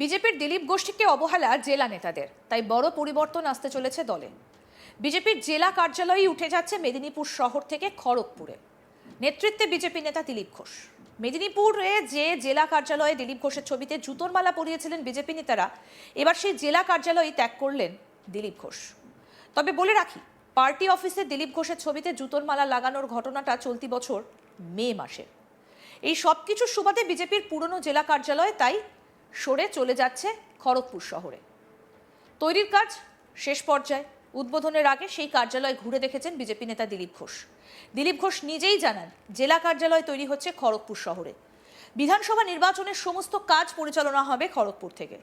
বিজেপির দিলীপ গোষ্ঠীকে অবহেলা জেলা নেতাদের। তাই বড় পরিবর্তন আসতে চলেছে দলে। বিজেপির জেলা কার্যালয়ই উঠে যাচ্ছে মেদিনীপুর শহর থেকে খড়গপুরে। নেতৃত্বে বিজেপি নেতা দিলীপ ঘোষ। মেদিনীপুরে যে জেলা কার্যালয়ে দিলীপ ঘোষের ছবিতে জুতোর মালা পরিয়েছিলেন বিজেপি নেতারা, এবার সেই জেলা কার্যালয়ই ত্যাগ করলেন দিলীপ ঘোষ। তবে বলে রাখি, পার্টি অফিসে দিলীপ ঘোষের ছবিতে জুতোর মালা লাগানোর ঘটনাটা চলতি বছর মে মাসে। এই সব কিছুর সুবাদে বিজেপির পুরনো জেলা কার্যালয় তাই সরে চলে যাচ্ছে খড়গপুর শহরে। তৈরির কাজ শেষ পর্যায়ে। উদ্বোধনের আগে সেই কার্যালয় ঘুরে দেখেছেন বিজেপি নেতা দিলীপ ঘোষ। দিলীপ ঘোষ নিজেই জানান, জেলা কার্যালয় তৈরি হচ্ছে খড়গপুর শহরে। বিধানসভা নির্বাচনের সমস্ত কাজ পরিচালনা হবে খড়গপুর থেকে।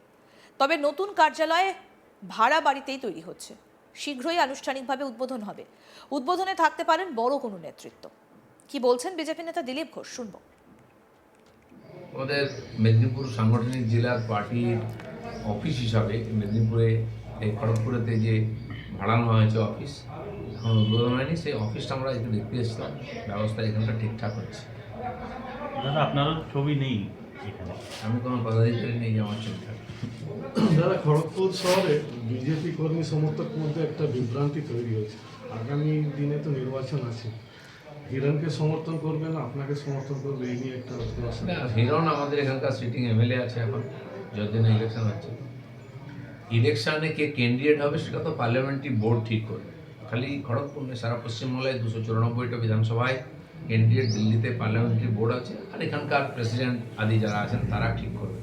তবে নতুন কার্যালয়ে ভাড়া বাড়িতেই তৈরি হচ্ছে। শীঘ্রই আনুষ্ঠানিকভাবে উদ্বোধন হবে। উদ্বোধনে থাকতে পারেন বড় কোনো নেতৃত্ব। কি বলছেন বিজেপি নেতা দিলীপ ঘোষ? শুনব। আমাদের মেদিনীপুর সাংগঠনিক জেলার পার্টির অফিস হিসাবে মেদিনীপুরে এই খড়গপুরেতে যে ভাড়ানো হয়েছে অফিস এখন উদ্বোধন হয়নি সেই অফিসটা আমরা একটু দেখতে এসেছিলাম। ব্যবস্থা এখানটা ঠিকঠাক হচ্ছে। দাদা আপনারও ছবি নেই আমি কোনো পদাধিকারী নেই যে আমার ছবি থাকবে। দাদা খড়গপুর শহরে বিজেপি কর্মী সমর্থক মধ্যে একটা বিভ্রান্তি তৈরি হয়েছে। আগামী দিনে তো নির্বাচন আছে। হিরণকে সমর্থন করবে না? আপনাকে সমর্থন করবে? এই নিয়ে একটা হিরণ আমাদের এখানকার সিটিং এমএলএ আছে এখন, যতদিন ইলেকশন হচ্ছে। ইলেকশনে কে ক্যান্ডিডেট হবে সেটা তো পার্লামেন্টারি বোর্ড ঠিক করবে। খালি খড়গপুর সারা পশ্চিমবাংলায় দুশো চুরানব্বইটা বিধানসভায় ক্যান্ডিডেট দিল্লিতে পার্লামেন্টারি বোর্ড আছে, আর এখানকার প্রেসিডেন্ট আদি যারা আছেন, তারা ঠিক করবে।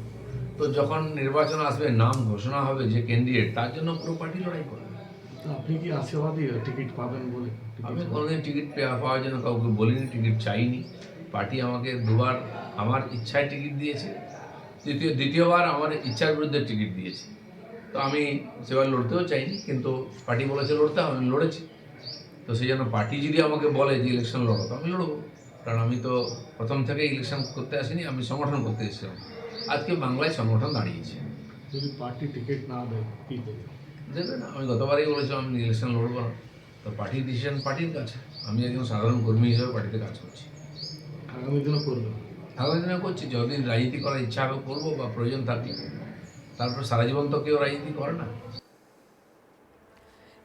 তো যখন নির্বাচন আসবে, নাম ঘোষণা হবে যে ক্যান্ডিডেট তার জন্য পুরো পার্টি লড়াই করবে। আপনি কি আশাবাদী টিকিট পাবেন বলে আমি কোনোদিন টিকিট পাওয়ার জন্য কাউকে বলিনি টিকিট চাইনি। পার্টি আমাকে দুবার আমার ইচ্ছায় টিকিট দিয়েছে। দ্বিতীয় দ্বিতীয়বার আমার ইচ্ছার বিরুদ্ধে টিকিট দিয়েছে। তো আমি সেবার লড়তেও চাইনি কিন্তু পার্টি বলেছে লড়তে হবে, আমি লড়েছি। তো সেই জন্য পার্টি যদি আমাকে বলে যে ইলেকশন লড়ো তো আমি লড়বো। কারণ আমি তো প্রথম থেকে ইলেকশন করতে আসিনি আমি সংগঠন করতে এসেছিলাম। আজকে বাংলায় সংগঠন দাঁড়িয়েছে। যদি পার্টি টিকিট না দেয় কি দেবে? দেবে না আমি গতবারই বলেছিলাম আমি ইলেকশন লড়বো না। তো পার্টির ডিসিশন পার্টির কাছে আমি একজন সাধারণ কর্মী হিসেবে পার্টিতে কাজ করছি। আগামী দিনও করবেন আগামী দিনে করছি যতদিন রাজনীতি করার ইচ্ছা হবে করব বা প্রয়োজন থাকলে। তারপর সারা জীবন তো কেউ রাজনীতি করে না।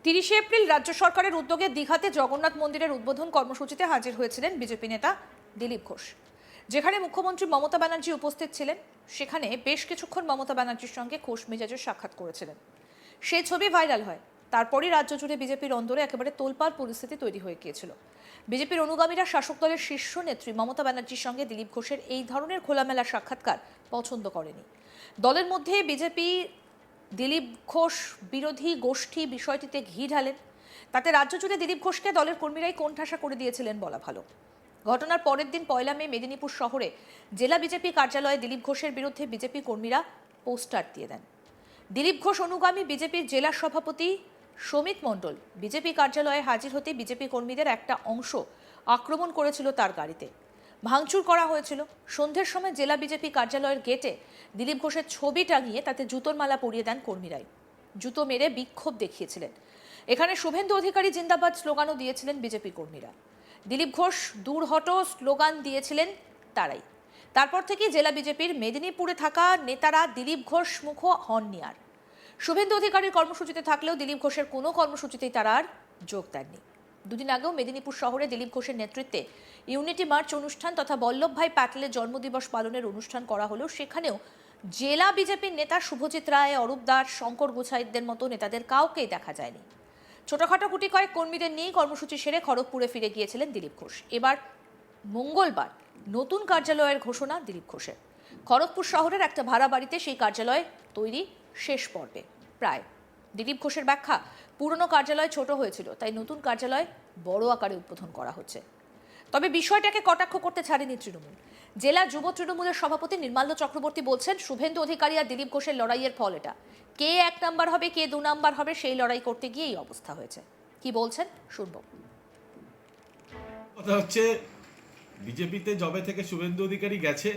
তিরিশে এপ্রিল রাজ্য সরকারের উদ্যোগে দীঘাতে জগন্নাথ মন্দিরের উদ্বোধন কর্মসূচিতে হাজির হয়েছিলেন বিজেপি নেতা দিলীপ ঘোষ। যেখানে মুখ্যমন্ত্রী মমতা ব্যানার্জি উপস্থিত ছিলেন সেখানে বেশ কিছুক্ষণ মমতা ব্যানার্জির সঙ্গে খোশ মেজাজের সাক্ষাৎ করেছিলেন। সেই ছবি ভাইরাল হয়। তারপরই রাজ্য জুড়ে বিজেপির অন্দরে একেবারে তোলপাড় পরিস্থিতি তৈরি হয়ে গিয়েছিল। বিজেপির অনুগামীরা শাসক দলের শীর্ষ নেত্রী মমতা ব্যানার্জির সঙ্গে দিলীপ ঘোষের এই ধরনের খোলামেলা সাক্ষাৎকার পছন্দ করেনি। দলের মধ্যে বিজেপি, দিলীপ ঘোষ, বিরোধী গোষ্ঠী বিষয়টিতে ঘি ঢালেন। তাতে রাজ্য জুড়ে দিলীপ ঘোষকে দলের কর্মীরাই কোণঠাসা করে দিয়েছিলেন বলা ভালো। ঘটনার পরের দিন পয়লা মে মেদিনীপুর শহরে জেলা বিজেপি কার্যালয়ে দিলীপ ঘোষের বিরুদ্ধে বিজেপি কর্মীরা পোস্টার দিয়ে দেন। দিলীপ ঘোষ অনুগামী বিজেপির জেলা সভাপতি সমিত মণ্ডল বিজেপি কার্যালয়ে হাজির হতে বিজেপি কর্মীদের একটা অংশ আক্রমণ করেছিল তার গাড়িতে। ভাঙচুর করা হয়েছিল। সন্ধ্যের সময় জেলা বিজেপি কার্যালয়ের গেটে দিলীপ ঘোষের ছবি টাঙিয়ে তাতে জুতোর মালা পরিয়ে দেন কর্মীরাই। জুতো মেরে বিক্ষোভ দেখিয়েছিলেন। এখানে শুভেন্দু অধিকারী জিন্দাবাদ স্লোগানও দিয়েছিলেন বিজেপি কর্মীরা। দিলীপ ঘোষ দূর হটো স্লোগান দিয়েছিলেন তারাই। তারপর থেকে জেলা বিজেপির মেদিনীপুরে থাকা নেতারা দিলীপ ঘোষ মুখ হননি আর। শুভেন্দু অধিকারীর কর্মসূচিতে থাকলেও দিলীপ ঘোষের কোনো কর্মসূচিতেই তারা আর যোগ দেননি। দুদিন আগেও মেদিনীপুর শহরে দিলীপ ঘোষের নেতৃত্বে ইউনিটি মার্চ অনুষ্ঠান তথা বল্লভভাই প্যাটেলের জন্মদিবস পালনের অনুষ্ঠান করা হলেও সেখানেও জেলা বিজেপির নেতা শুভজিৎ রায়, অরূপ দাস, শঙ্কর গোছাইতদের মতো নেতাদের কাউকেই দেখা যায়নি। ছোটখাটো গুটি কয়েক কর্মীদের নিয়েই কর্মসূচি সেরে খড়গপুরে ফিরে গিয়েছিলেন দিলীপ ঘোষ। এবার মঙ্গলবার নতুন কার্যালয়ের ঘোষণা দিলীপ ঘোষের। খড়গপুর শহরের একটা ভাড়া বাড়িতে সেই কার্যালয় তৈরি শেষ পর্বে। প্রায় দিলীপ ঘোষের ব্যাখ্যা, পুরনো কার্যালয় ছোট হয়েছিল, তাই নতুন কার্যালয় বড় আকারে উদ্বোধন করা হচ্ছে। তবে বিষয়টাকে কটাক্ষ করতে ছাড়েনি তৃণমূল। জেলা যুব তৃণমূলের সভাপতি নির্মাল্য চক্রবর্তী বলছেন, শুভেন্দু অধিকারী আর দিলীপ ঘোষের লড়াইয়ের ফল এটা। কে এক নাম্বার হবে, কে দু নাম্বার হবে, সেই লড়াই করতে গিয়ে এই অবস্থা হয়েছে। কি বলছেন, শুনব। কথা হচ্ছে বিজেপিতে যবে থেকে শুভেন্দু অধিকারী গেছে,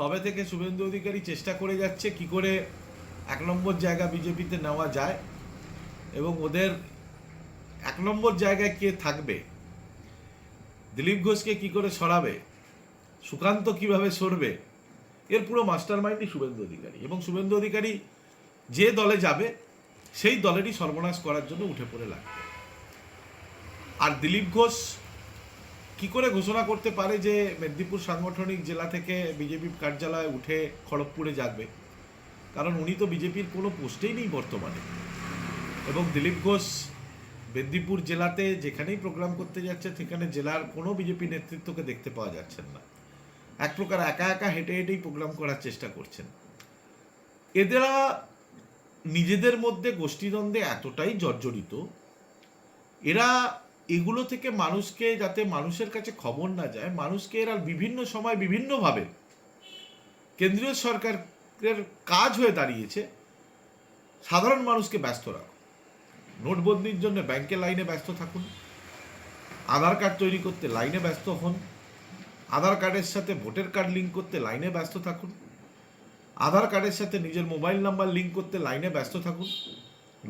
তবে থেকে শুভেন্দু অধিকারী চেষ্টা করে যাচ্ছে কি করে এক নম্বর জায়গা বিজেপিতে নেওয়া যায় এবং ওদের এক নম্বর জায়গায় কে থাকবে, দিলীপ ঘোষকে কি করে সরাবে, সুকান্ত কীভাবে সরবে, এর পুরো মাস্টার মাইন্ডই শুভেন্দু অধিকারী এবং শুভেন্দু অধিকারী যে দলে যাবে সেই দলেরই সর্বনাশ করার জন্য উঠে পড়ে লাগবে। আর দিলীপ ঘোষ কি করে ঘোষণা করতে পারে যে মেদিনীপুর সাংগঠনিক জেলা থেকে বিজেপি কার্যালয়ে উঠে খড়গপুরে যাবে? কারণ উনি তো বিজেপির কোনো পোস্টেই নেই বর্তমানে। এবং দিলীপ ঘোষ মেদিনীপুর জেলাতে যেখানেই প্রোগ্রাম করতে যাচ্ছে, সেখানে জেলার কোনো বিজেপি নেতৃত্বকে দেখতে পাওয়া যাচ্ছেন না। এক প্রকার একা একা হেঁটে হেঁটেই প্রোগ্রাম করার চেষ্টা করছেন। এদেরা নিজেদের মধ্যে গোষ্ঠীদ্বন্দ্বে এতটাই জর্জরিত, এরা এগুলো থেকে মানুষকে যাতে মানুষের কাছে খবর না যায়, মানুষকে এরা বিভিন্ন সময় বিভিন্নভাবে কেন্দ্রীয় সরকারের কাজ হয়ে দাঁড়িয়েছে, সাধারণ মানুষকে ব্যস্ত রাখুন। নোটবন্দির জন্য ব্যাংকে লাইনে ব্যস্ত থাকুন। আধার কার্ড তৈরি করতে লাইনে ব্যস্ত হন। আধার কার্ডের সাথে ভোটার কার্ড লিঙ্ক করতে লাইনে ব্যস্ত থাকুন। আধার কার্ডের সাথে নিজের মোবাইল নাম্বার লিঙ্ক করতে লাইনে ব্যস্ত থাকুন।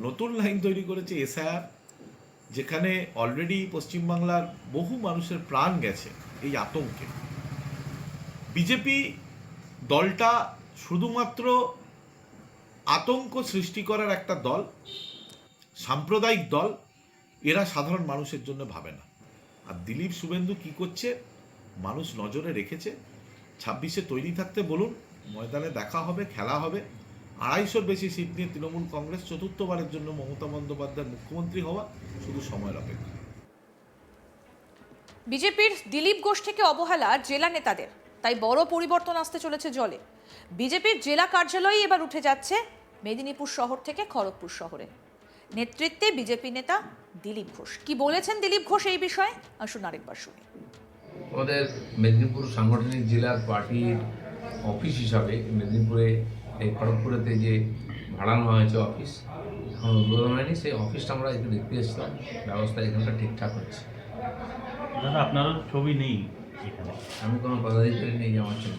নতুন লাইন তৈরি করেছে এসআইআর। যেখানে অলরেডি পশ্চিমবাংলার বহু মানুষের প্রাণ গেছে এই আতঙ্কে। বিজেপি দলটা শুধুমাত্র আতঙ্ক সৃষ্টি করার একটা দল, সাম্প্রদায়িক দল, এরা সাধারণ মানুষের জন্য ভাবে না। আর দিলীপ শুভেন্দু কি করছে? মানুষ নজরে রেখেছে। ছাব্বিশে তৈরি থাকতে বলুন, ময়দানে দেখা হবে, খেলা হবে। আড়াইশোর বেশি সিট নিয়ে তৃণমূল কংগ্রেস চতুর্থবারের জন্য মমতা বন্দ্যোপাধ্যায় মুখ্যমন্ত্রী হওয়া শুধু সময়ের অপেক্ষা। বিজেপির দিলীপ ঘোষ থেকে অবহেলা জেলা নেতাদের। তাই বড় পরিবর্তন আসতে চলেছে জলে। বিজেপির জেলা কার্যালয় এবার উঠে যাচ্ছে মেদিনীপুর শহর থেকে খড়গপুর শহরে। নেতৃত্বে বিজেপি নেতা দিলীপ ঘোষ। কি বলেছেন দিলীপ ঘোষ এই বিষয়ে? আসুন আরেকবার শুনি। আমাদের মেদিনীপুর সাংগঠনিক জেলার পার্টির অফিস হিসাবে মেদিনীপুরে এই খড়গপুরেতে যে ভাড়ানো হয়েছে অফিস এখন উদ্বোধন হয়নি সেই অফিসটা আমরা একটু দেখতে এসেছিলাম। ব্যবস্থা এখানটা ঠিকঠাক হচ্ছে। দাদা আপনারও ছবি নেই এখানে? আমি কোনো পদাধিকারী নেই যে আমার ছবি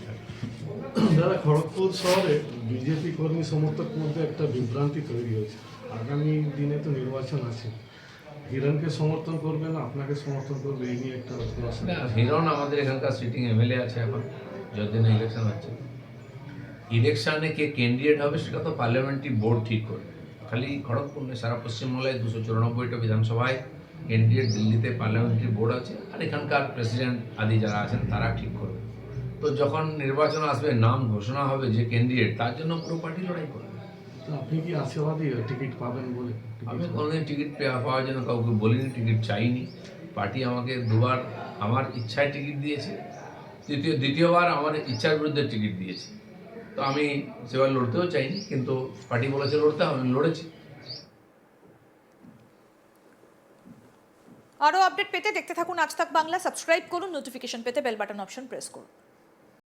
দাদা খড়গপুর শহরে বিজেপি কর্মী সমর্থক মধ্যে একটা বিভ্রান্তি তৈরি হয়েছে। আগামী দিনে তো নির্বাচন আছে। হিরণকে সমর্থন করবে না আপনাকে সমর্থন করবে এই নিয়ে একটা হিরণ আমাদের এখানকার সিটিং এমএলএ আছে এখন যতদিন ইলেকশন হচ্ছে। ইলেকশনে কে ক্যান্ডিডেট হবে সেটা তো পার্লামেন্টারি বোর্ড ঠিক করবে। খালি খড়গপুর নয় সারা পশ্চিমবাংলায় দুশো চুরানব্বইটা বিধানসভায় ক্যান্ডিডেট দিল্লিতে পার্লামেন্টারি বোর্ড আছে আর এখানকার প্রেসিডেন্ট আদি যারা আছেন তারা ঠিক করবে। তো যখন নির্বাচন আসবে নাম ঘোষণা হবে যে ক্যান্ডিডেট তার জন্য পুরো পার্টি লড়াই করবে। তো আপনি কি আশাবাদী টিকিট পাবেন বলে আমি কোনোদিন টিকিট পাওয়ার জন্য কাউকে বলিনি টিকিট চাইনি। পার্টি আমাকে দুবার আমার ইচ্ছায় টিকিট দিয়েছে। তৃতীয় দ্বিতীয়বার আমার ইচ্ছার বিরুদ্ধে টিকিট দিয়েছে। তো আমি সেবার লড়তেও চাইনি, কিন্তু পার্টি বলেছে লড়তে আমি লড়েছি। আরও আপডেট পেতে দেখতে থাকুন আজ তাক বাংলা, সাবস্ক্রাইব করুন নোটিফিকেশন পেতে বেল বাটন অপশন প্রেস করুন।